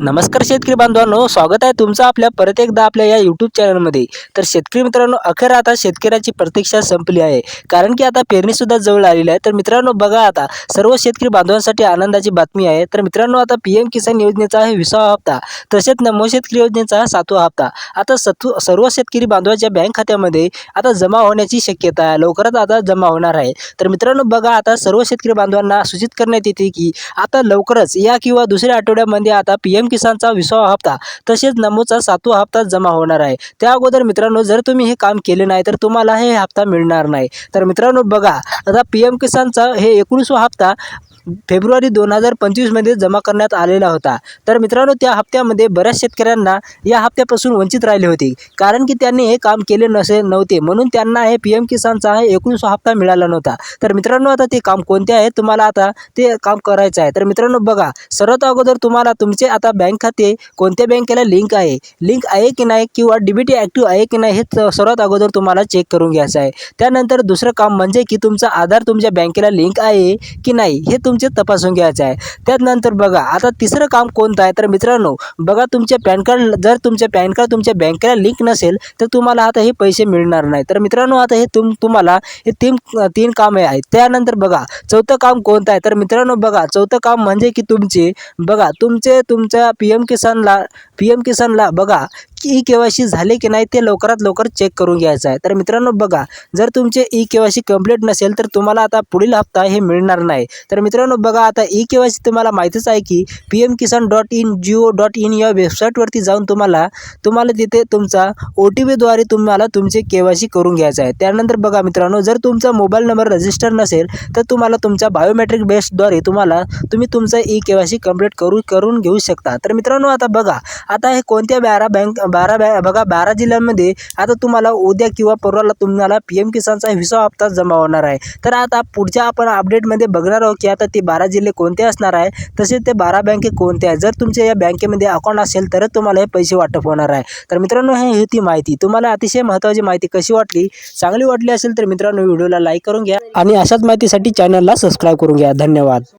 नमस्कार शेतकरी बांधवांनो स्वागत आहे तुमचं आपल्या परत एकदा आपल्या या यूट्यूब चॅनलमध्ये तर शेतकरी मित्रांनो अखेर आता शेतकऱ्याची प्रतीक्षा संपली आहे. कारण की आता पेरणीसुद्धा जवळ आलेली आहे. तर मित्रांनो बघा आता सर्व शेतकरी बांधवांसाठी आनंदाची बातमी आहे. तर मित्रांनो आता पी एम किसान योजनेचा आहे विसावा हप्ता. तसेच नमो शेतकरी योजनेचा सातवा हप्ता. आता सत्व सर्व शेतकरी बांधवांच्या बँक खात्यामध्ये आता जमा होण्याची शक्यता आहे. लवकरच आता जमा होणार आहे. तर मित्रांनो बघा आता सर्व शेतकरी बांधवांना सूचित करण्यात येते की आता लवकरच या किंवा दुसऱ्या आठवड्यामध्ये आता पी एम किसानचा विसावा हप्ता तसेच नमोचा सातवा हप्ता जमा होणार आहे. त्या अगोदर मित्रांनो जर तुम्ही हे काम केले नाही तर तुम्हाला हे हप्ता मिळणार नाही. तर मित्रांनो बघा आता पी एम किसानचा हे एकोणीसवा हप्ता फेब्रुवारी दोन हजार पंचवीसमध्ये जमा करण्यात आलेला होता. तर मित्रांनो त्या हप्त्यामध्ये बऱ्याच शेतकऱ्यांना या हप्त्यापासून वंचित राहिले होते. कारण की त्यांनी हे काम केले नसे नव्हते. म्हणून त्यांना हे पी एम किसानचा हे एकोणीसवा हप्ता मिळाला नव्हता. तर मित्रांनो आता ते काम कोणते आहे? तुम्हाला आता ते काम करायचं आहे. तर मित्रांनो बघा सर्वात अगोदर तुम्हाला तुमचे आता बँक खाते कोणत्या बँकेला लिंक आहे? लिंक आहे की नाही किंवा डी बी टी ॲक्टिव्ह आहे की नाही हे सर्वात अगोदर तुम्हाला चेक करून घ्यायचं आहे. त्यानंतर दुसरं काम म्हणजे की तुमचा आधार तुमच्या बँकेला लिंक आहे की नाही हे तुम तुमचे तपासून घ्यायचं आहे. त्यानंतर बघा आता तिसरं काम कोणतं आहे? तर मित्रांनो बघा तुमच्या पॅन कार्ड जर तुमचे पॅन कार्ड तुमच्या बँकेला लिंक नसेल तर तुम्हाला आता हे पैसे मिळणार नाही. तर मित्रांनो आता हे तुम तुम्हाला हे तीन तीन कामे आहेत. त्यानंतर बघा चौथं काम कोणतं आहे? तर मित्रांनो बघा चौथं काम म्हणजे की तुमचे बघा तुमचे तुमच्या पी एम किसानला पी एम किसानला बघा की ई के वाय सी झाले की नाही ते लवकरात लवकर चेक करून घ्यायचं आहे. तर मित्रांनो बघा जर तुमचे E K Y C complete नसेल तर तुम्हाला आता पुढील हप्ता हे मिळणार नाही. तर मित्रांनो बघा आता ई के वाय सी तुम्हाला माहितीच आहे की P M Kisan dot in Jio dot in या वेबसाईटवरती जाऊन तुम्हाला तुम्हाला तिथे तुमचा ओ टी पीद्वारे तुम्हाला तुमचे के वाय सी करून घ्यायचं आहे. त्यानंतर बघा मित्रांनो जर तुमचा मोबाईल नंबर रजिस्टर नसेल तर तुम्हाला तुमच्या बायोमेट्रिक बेसद्वारे तुम्हाला तुम्ही तुमचा E K Y C complete करू करून घेऊ शकता. तर मित्रांनो आता बघा आता हे कोणत्या बारा बँक बारा बॅ बघा बारा जिल्ह्यांमध्ये आता तुम्हाला उद्या किंवा परवाला तुम्हाला पी एम किसानचा विसा हप्ता जमा होणार आहे. तर आता पुढच्या आपण अपडेटमध्ये बघणार आहोत की आता ते बारा जिल्हे कोणते असणार आहे तसेच ते बारा बँके कोणते आहेत. जर तुमच्या या बँकेमध्ये अकाउंट असेल तरच तुम्हाला हे पैसे वाटप होणार आहे. तर मित्रांनो हे होती माहिती. तुम्हाला अतिशय महत्त्वाची माहिती कशी वाटली चांगली वाटली असेल तर मित्रांनो व्हिडिओला लाईक करून घ्या आणि अशाच माहितीसाठी चॅनलला सबस्क्राईब करून घ्या. धन्यवाद.